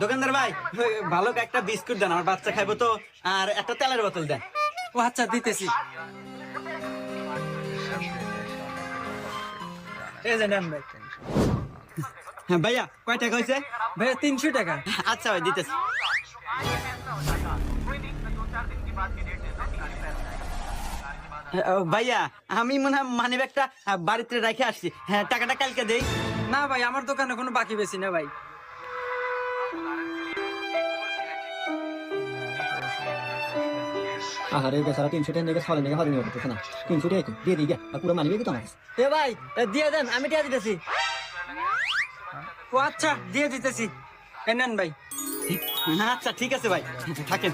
দোকানদার ভাই ভালো একটা বিস্কুট দেন আমার বাচ্চা খাইবো তো আর একটা তেলের বোতল দেন। ও আচ্ছা দিতেছি। এই যে নেন ভাই। হ্যাঁ ভাইয়া কয় টাকা হয়েছে? ভাইয়া তিনশো টাকা। আচ্ছা ভাই দিতেছি। ভাইয়া আমি মনে হয় মানি ব্যাগটা বাড়িতে রেখে আসছি। হ্যাঁ টাকাটা কালকে দেই। না ভাই আমার দোকানে কোনো বাকি বেশি না ভাই। আহারে বেচারা তিনশো টাকা নেগে ছয় নেগে হজম করতেছে না তিনশো টাকা দিয়ে দিই আর পুরো মানিবে কি তোমার এ ভাই দিয়ে দেন আমি দিতেছি। ও আচ্ছা দিয়ে দিতেছি। এ নেন ভাই। আচ্ছা ঠিক আছে ভাই। থাকেন।